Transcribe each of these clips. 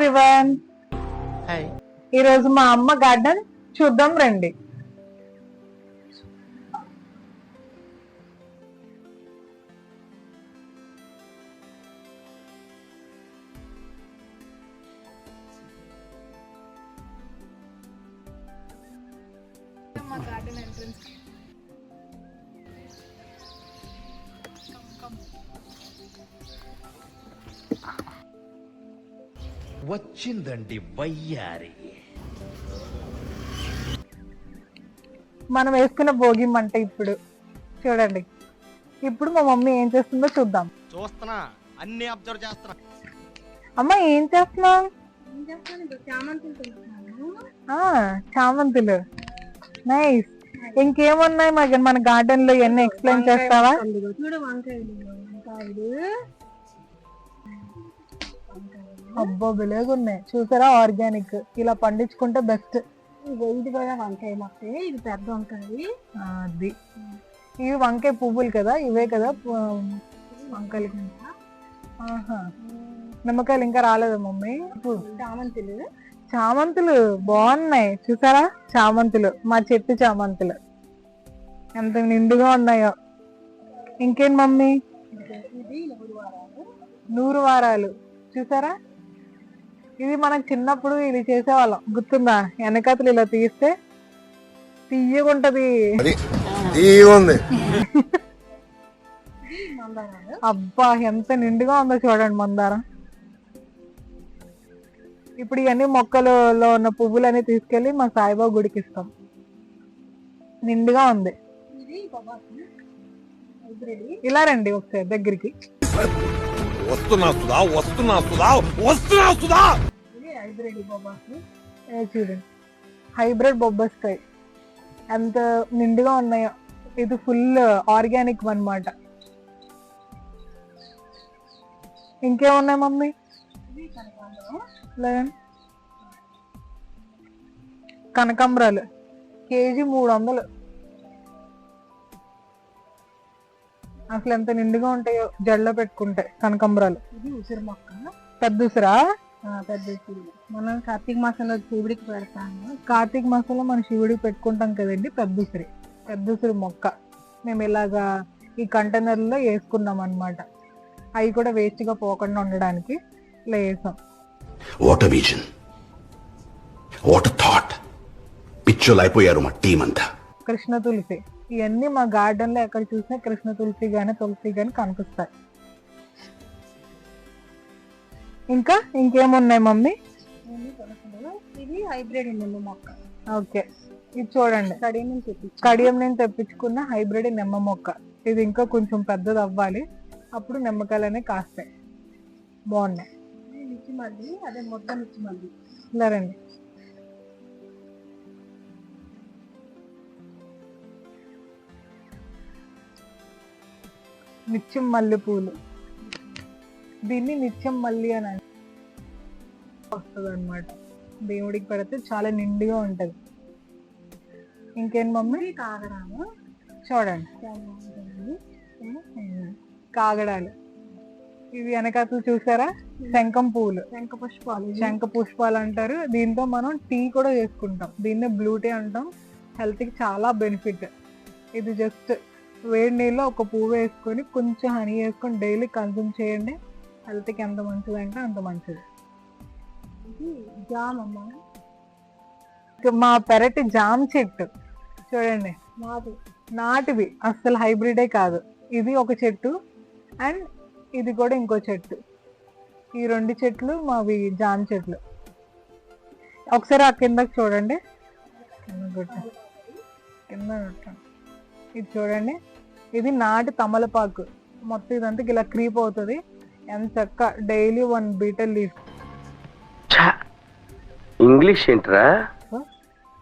Everyone ఈ రోజు మా అమ్మ గార్డెన్ చూద్దాం రండి. వచ్చిందండి వయ్యారి. మనం వేసుకున్న భోగి మంట ఇప్పుడు. చూడండి. ఇప్పుడు మా మమ్మీ ఏం చేస్తుందో చూద్దాం. చూస్తున్నా. అన్ని అబ్జర్వ్ చేస్తున్నా. అమ్మ ఏం చేస్తున్నావు ఏం చేస్తాను ఇప్పుడు చామంతులు పెంచుతున్నాను ఆ, చామంతులు. నైస్ ఇంకేమున్నాయి మరి మన గార్డెన్లో ఇవన్నీ ఎక్స్ప్లెయిన్ చేస్తావా? చూడు వంకాయలు వంకాయలు. అబ్బో ఉన్నాయి చూసారా? ఆర్గానిక్. ఇలా పండించుకుంటే బెస్ట్. ఇది కూడా వంకాయ మొక్క. ఇది పెద్ద వంకాయ అది. ఇవి వంకాయ పువ్వులు కదా? ఇవే కదా? వంకాయలు. నిమ్మకాయలు ఇంకా రాలేదు మమ్మీ? చామంతులు. చామంతులు బాగున్నాయి. చూసారా? చామంతులు. మా చెట్టు చామంతులు. ఎంత నిండుగా ఉన్నాయో. ఇంకేం మమ్మీ? నూరు వారాలు. చూసారా? ఇది మనకు చిన్నప్పుడు ఇది చేసేవాళ్ళం. గుర్తుందా? వెనకతలు ఇలా తీస్తే తీయగుంటది. అబ్బా ఎంత నిండుగా ఉందో చూడండి మందారం. ఇప్పుడు ఇవన్నీ మొక్కలలో ఉన్న పువ్వులన్నీ తీసుకెళ్ళి మా సాయిబాబా గుడికి ఇస్తాం. నిండుగా ఉంది. ఇలా రండి ఒకసారి దగ్గరికి. వస్తున్నా వస్తున్నా వస్తున్నా. హైబ్రిడ్ బొబాసి ఏ చూడండి హైబ్రిడ్ బొబ్బస్కాయ్ ఎంత నిండుగా ఉన్నాయో. ఇది ఫుల్ ఆర్గానిక్ అన్నమాట. ఇంకేమున్నాయి మమ్మీ? లేదండి కనకాంబరాలు. కేజీ మూడు వందలు అసలు ఎంత నిండుగా ఉంటాయో జడలో పెట్టుకుంటే కనకాంబరాలు. ఇది ఉసిరి మొక్క. పెద్ద ఉసిరా? పెద్ద ఉసిరి. మనం కార్తీక మాసంలో శివుడికి పెడతాము. కార్తీక మాసంలో మనం శివుడికి పెట్టుకుంటాం కదండి పెద్ద ఉసిరి. పెద్ద ఉసిరి మొక్క. మేము ఇలాగా ఈ కంటైనర్లో వేసుకున్నాం అన్నమాట అవి కూడా వేస్ట్గా పోకుండా ఉండడానికి ఇలా వేసాం. వాట్ విజన్ వాట్ థాట్ పిచ్చోలు అయిపోయారు మా టీం అంతా. కృష్ణ తులసి. ఇవన్నీ మా గార్డెన్లో ఎక్కడ చూసినా కృష్ణ తులసి గాని తులసి గాని కనిపిస్తాయి. ఇంకా ఇంకేమున్నాయి మమ్మీ. ఇది హైబ్రిడ్ నిమ్మ మొక్క. ఓకే. ఇది చూడండి. కడియం నుంచి తెప్పించాను. కడియం నేను తెప్పించుకున్న హైబ్రిడ్ నిమ్మ మొక్క. ఇది ఇంకా కొంచెం పెద్దది అవ్వాలి అప్పుడు నిమ్మకాయలు అనేవి కాస్తాయి. బాగున్నాయి. మిర్చి మల్లి అదే ముద్ద మిర్చి మల్లి. ఇలా రండి నిత్యం మల్లె పూలు దీన్ని నిత్యం మల్లి అని వస్తుంది అనమాట దేవుడికి పెడితే చాలా నిండుగా ఉంటది. ఇంకేం మమ్మీ? ఇది కాగడాము చూడండి. కాగడాలు ఇవి వెనకాతలు చూసారా? శంఖం పువ్వులు శంఖ పుష్పాలు. శంఖ పుష్పాలు అంటారు. దీంతో మనం టీ కూడా చేసుకుంటాం. దీన్నే బ్లూ టీ అంటాం. హెల్త్కి చాలా బెనిఫిట్. ఇది జస్ట్ వేడి నీళ్ళు ఒక పువ్వు వేసుకొని కొంచెం హనీ వేసుకొని డైలీ కన్సూమ్ చేయండి. హెల్త్కి ఎంత మంచిదంటే అంత మంచిది. వచ్చేసి జామ్ అమ్మ. మా పెరటి జామ చెట్టు. చూడండి మాది నాటివి అస్సలు హైబ్రిడే కాదు. ఇది ఒక చెట్టు అండ్ ఇది కూడా ఇంకో చెట్టు. ఈ రెండు చెట్లు మావి జామ్ చెట్లు. ఒకసారి ఆ కిందకి చూడండి. కింద కింద ఇది చూడండి. ఇది నాటి తమలపాకు. మొత్తం ఇదంతా ఇలా క్రీప్ అవుతుంది. ఎంత చక్క daily one betel leaf. English ఏంట్రా?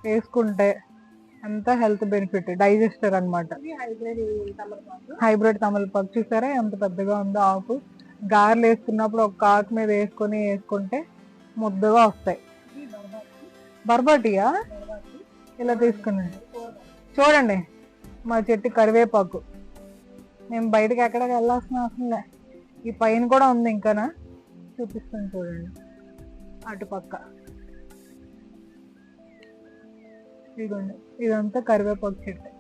వేసుకుంటే ఎంత హెల్త్ బెనిఫిట్? డైజెస్టర్ అన్నమాట. ఇది హైబ్రిడ్ తమలపాకు. చూసారా? ఎంత పెద్దగా ఉందో ఆకు. గారెలు వేసుకున్నప్పుడు ఒక ఆకు మీద వేసుకొని వేసుకుంటే ముద్దగా వస్తాయి. బర్బాటియా? బొరబాటి. ఇలా తీసుకున్నాండి చూడండి మా చెట్టు కరివేపాకు. మేము బయటకి ఎక్కడికి వెళ్ళాల్సిన అవసరం లే. ఈ పైన కూడా ఉంది ఇంకానా? చూపిస్తాను చూడండి. అటుపక్క. ఇదిగోండి ఇదంతా కరివేపాకు చెట్టు.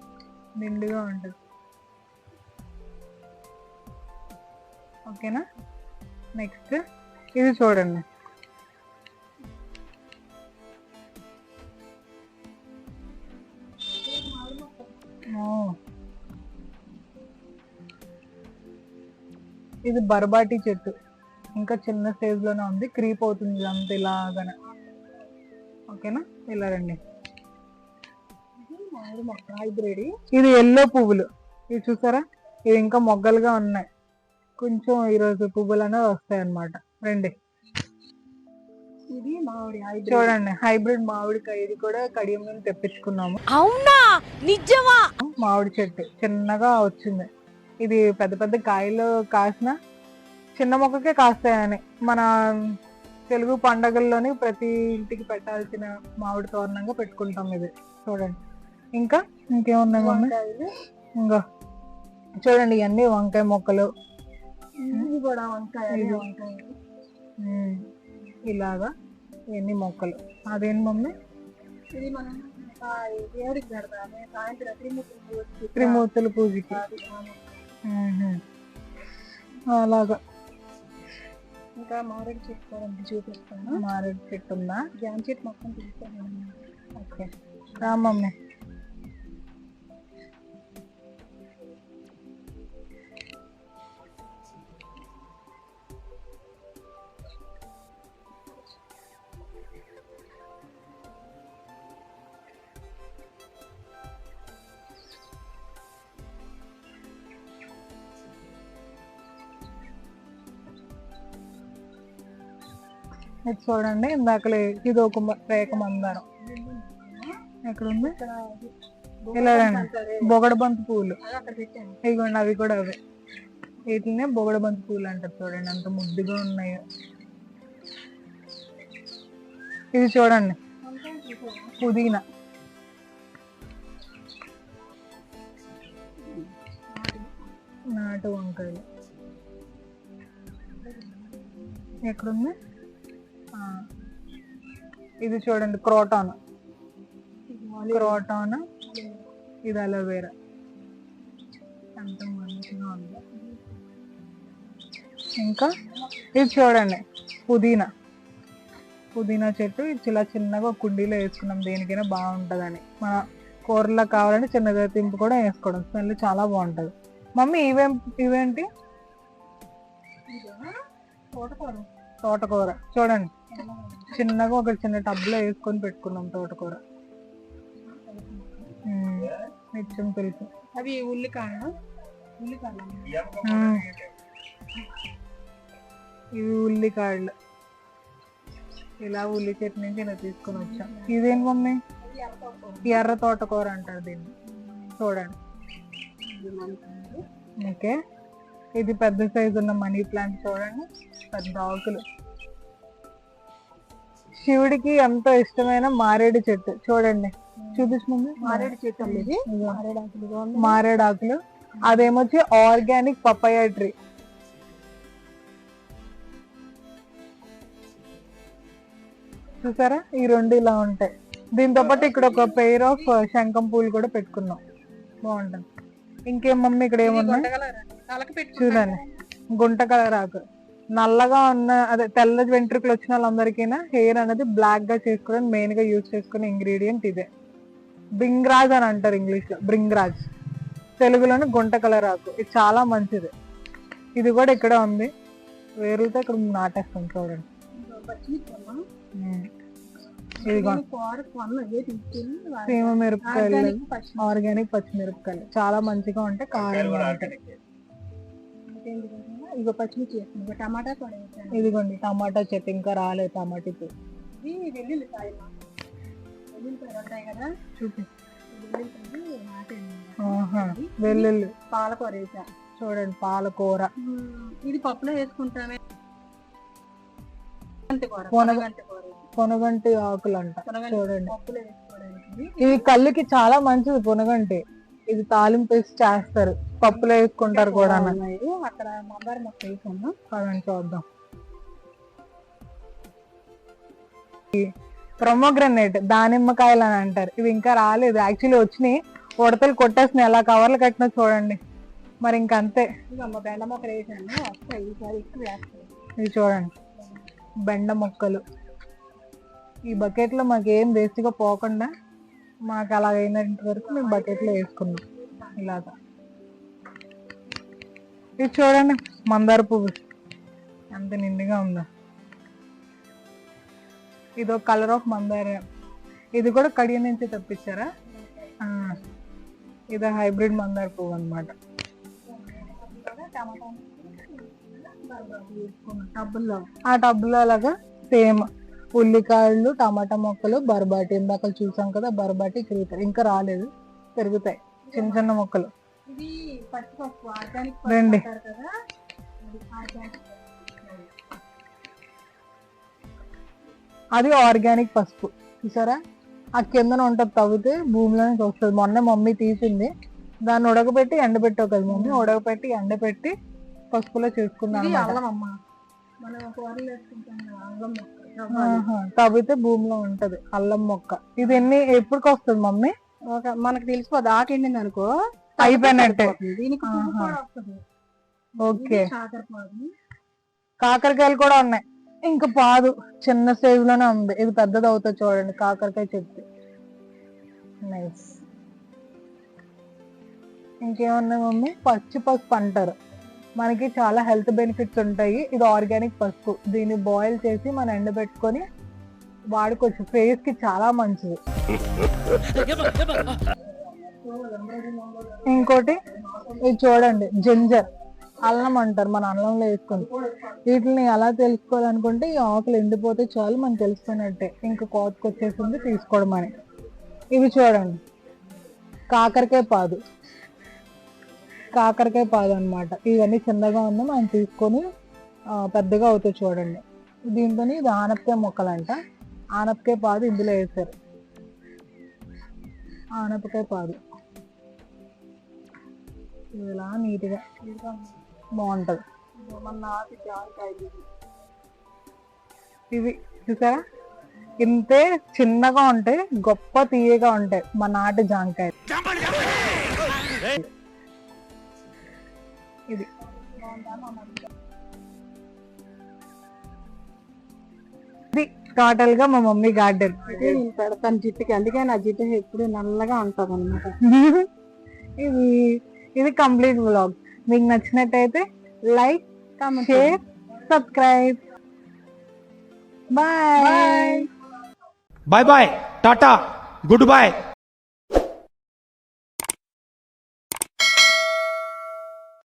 నిండుగా ఉంటుంది. ఓకేనా? నెక్స్ట్ ఇది చూడండి. ఇది బర్బాటి చెట్టు. ఇంకా చిన్న స్టేజ్లోనే ఉంది. క్రీప్ అవుతుంది అంత ఇలాగన. ఓకేనా? ఇలా రండి. హైబ్రిడ్ ఇది ఎల్లో పువ్వులు. ఇది చూసారా? ఇవి ఇంకా మొగ్గలుగా ఉన్నాయి. కొంచెం ఈరోజు పువ్వులు అనేవి వస్తాయి అన్నమాట. రండి. ఇది మామిడి చూడండి. హైబ్రిడ్ మామిడికాయ. ఇది కూడా కడియం నుండి తెప్పించుకున్నాము. అవునా? నిజమా? మామిడి చెట్టు. చిన్నగా వచ్చింది. ఇది పెద్ద పెద్ద కాయలు కాసిన చిన్న మొక్కకే కాస్తాయని. మన తెలుగు పండగల్లోని ప్రతి ఇంటికి పెట్టాల్సిన మామిడి తోరణంగా పెట్టుకుంటాం ఇది. చూడండి. ఇంకా ఇంకేమున్నాయి మమ్మీ? ఇంకా చూడండి ఇవన్నీ వంకాయ మొక్కలు. కూడా వంకాయ ఇలాగా ఇవన్నీ మొక్కలు. అదేంటి మమ్మీ? ఇది మనం ఆ, దేవుడికి పెడతాము. సాయంత్రం త్రిమూర్తులు త్రిమూర్తుల పూజకి. అలాగా. ఇంకా మామిడి చెట్టు కూడా ఉంది, చూపిస్తాను. మారేడు చెట్టు ఉందా? జామ చెట్టు మొత్తం తీస్తాను ఓకే. రా ఇది చూడండి. ఇందాకలే ఇది ఒక రేఖ మందారం. ఎక్కడ ఉంది ఇలా పూలు. బొగడ ఇదిగోండి అవి కూడా అవే. వీటినే బొగడబంతి పూలు అంటారు చూడండి. అంత ముద్దుగా ఉన్నాయో. ఇది చూడండి. పుదీనా. నాటు వంకాయలు. ఎక్కడుంది? ఇది చూడండి క్రోటాన్. క్రోటాన్ ఇది అలోవేరా ఎంత మంచిగా ఉంది. ఇంకా ఇది చూడండి పుదీనా. పుదీనా చెట్టు ఇది ఇలా చిన్నగా కుండీలో వేసుకున్నాం దేనికైనా బాగుంటుందని. మన కూరలో కావాలంటే చిన్నగా తింపు కూడా వేసుకోవడం స్మెల్ చాలా బాగుంటుంది. మమ్మీ ఇవేం ఇవేంటి? తోటకూర. తోటకూర. చూడండి. చిన్నగా ఒక చిన్న టబ్లో వేసుకొని పెట్టుకున్నాం తోటకూర. ఉమ్, నిత్యం తెలుసు అవి ఉల్లికాయ ఉల్లికాయలు. ఇవి ఉల్లికాయలు. ఇలా ఉల్లి చెట్టు నుంచి ఇలా తీసుకుని వచ్చాం. ఇదేంటి మమ్మీ? ఎర్ర తోటకూర అంటారు దీన్ని. చూడండి. ఓకే. ఇది పెద్ద సైజు ఉన్న మనీ ప్లాంట్ చూడండి. పెద్ద ఆకులు. శివుడికి ఎంతో ఇష్టమైన మారేడు చెట్టు. చూడండి. చూపించమంది మారేడు చెట్టు ఇదిగో. మారేడు ఆకులు అదేమొచ్చి ఆర్గానిక్ పపాయ ట్రీ. చూసారా? ఈ రెండు ఇలా ఉంటాయి. దీంతో పాటు ఇక్కడ ఒక పెయిర్ ఆఫ్ శంఖం పూలు కూడా పెట్టుకున్నాం. బాగుంటుంది. ఇంకేం మమ్మీ ఇక్కడ ఏమున్నాయి? చూడండి గుంట కలర్ ఆకు నల్లగా ఉన్న అదే తెల్ల వెంట్రుకలు వచ్చిన వాళ్ళందరికీ హెయిర్ అనేది బ్లాక్గా చేసుకోవడానికి మెయిన్గా యూజ్ చేసుకునే ఇంగ్రీడియంట్ ఇదే. బ్రింగ్రాజ్ అని అంటారు ఇంగ్లీష్లో బ్రింగ్రాజ్ తెలుగులోని గుంట కలర్ ఆకు. ఇది చాలా మంచిది. ఇది కూడా ఇక్కడ ఉంది. వేరుతో ఇక్కడ నాటేస్తాం చూడండి. కూర సీమ మిరపకాయలు. ఆర్గానిక్ పచ్చిమిరపకాయలు. చాలా మంచిగా ఉంటాయి కారంగా ఉంటాయి. అంటే ఎందుకంటే ఇగో పచ్చిమిర్చి వేస్తాను ఇగో టమాటా కూడా వేసాను. ఇదిగోండి టమాటా చెట్టు ఇంకా రాలేదు టమాటా పువ్వు ఇది వెల్లుల్లిపాయలు వెల్లుల్లిపాయలు ఉంటాయి కదా? చూపి. వెల్లుల్లి పాలకూర వేసాను చూడండి పాలకూర. ఇది పప్పులో వేసుకుంటామే. పొనగంటి ఆకులు అంట చూడండి. ఇది కళ్ళుకి చాలా మంచిది పొనగంటి. ఇది తాలింపు వేసి చేస్తారు. పప్పులో వేసుకుంటారు కూడా. అక్కడ మందార మొక్క వేసాను. పదండి చూద్దాం. ప్రొమోగ్రనేట్ దానిమ్మకాయలు అని అంటారు. ఇవి ఇంకా రాలేదు. యాక్చువల్లీ వచ్చినాయి. ఉడతలు కొట్టేస్తున్నాయి. అలా కవర్లు కట్టినా చూడండి. మరి ఇంక అంతే ఇదమ్మ బెండ మొక్కలు ఇది చూడండి. బెండ మొక్కలు. ఈ బకెట్లో మాకు ఏం వేస్ట్గా పోకుండా మాకు అలా అయినంత వరకు మేము బకెట్లో వేసుకున్నాం ఇలాగా. ఇది చూడండి మందార పువ్వు. ఎంత నిండుగా ఉందో. ఇది ఒక కలర్ ఆఫ్ మందార. ఇది కూడా కడియ నుంచి తెప్పించారా? ఇది హైబ్రిడ్ మందార పువ్వు అనమాట ఆ టబ్బులో అలాగా సేమ్ ఉల్లికాయలు టమాటా మొక్కలు బర్బాటి ఇందాక చూసాం కదా బర్బాటి క్రీపర్ ఇంకా రాలేదు. పెరుగుతాయి. చిన్న చిన్న మొక్కలు. రండి. అది ఆర్గానిక్ పసుపు. చూసారా? ఆ కిందన ఉంటుంది తవ్వితే భూమిలోనే వస్తుంది. మొన్న మమ్మీ తీసింది. దాన్ని ఉడకబెట్టి ఎండబెట్టావు కదా మమ్మీ? ఉడకబెట్టి ఎండబెట్టి పసుపులో చేసుకున్నాను. అల్లం అమ్మ. మనం ఒక వరలు వేసుకుంటాం అల్లం తవ్వితే భూమిలో ఉంటది అల్లం మొక్క. ఇది ఎన్ని ఎప్పటికి వస్తుంది మమ్మీ? ఒక మనకు తెలిసిపోద్ది ఆకు ఎండింది అనుకో అయిపోయినట్టే. దీనికి ఓకే. కాకరకాయలు. కూడా ఉన్నాయి. ఇంకా పాదు. చిన్న స్టేజ్లోనే ఉంది. ఇది పెద్దది అవుతుంది చూడండి కాకరకాయ చెట్టు. నైస్ ఇంకేమున్నాయి మమ్మీ? పచ్చి పసుపు అంటారు. మనకి చాలా హెల్త్ బెనిఫిట్స్ ఉంటాయి. ఇది ఆర్గానిక్ పసుపు. దీన్ని బాయిల్ చేసి మనం ఎండబెట్టుకొని వాడుకోవచ్చు. ఫేస్కి చాలా మంచిది. ఇంకోటి ఇది చూడండి జింజర్. అల్లం అంటారు మన అల్లంలో వేసుకొని. వీటిని ఎలా తెలుసుకోవాలనుకుంటే ఈ ఆకులు ఎండిపోతే చాలు మనం తెలుసుకున్నట్టే. ఇంకా కోతకు వచ్చేసింది తీసుకోవడం అని. ఇవి చూడండి. కాకరకాయ పాదు. కాకరకాయ పాదు అన్నమాట. ఇవన్నీ చిన్నగా ఉంది మనం తీసుకొని పెద్దగా అవుతాయి చూడండి. దీంతో ఇది ఆనపకాయ మొక్కలంట. ఆనపకాయ పాదు ఇందులో వేసారు. ఆనపకాయ పాదు ఇది ఇలా నీట్గా బాగుంటది. మన నాటి జాంకాయ ఇవి చూసారా? ఇంతే చిన్నగా ఉంటాయి గొప్ప తీయగా ఉంటాయి మా నాటి జాంకాయ ఇది ఇది టోటల్ గా మా మమ్మీ గార్డెన్ నేను పెడతాను జుట్టుకి అందుకే నా జుట్టు ఎప్పుడు నల్లగా ఉంటుంది అనమాట ఇది ఇది కంప్లీట్ బ్లాగ్ మీకు నచ్చినట్టయితే like share subscribe bye bye bye tata good bye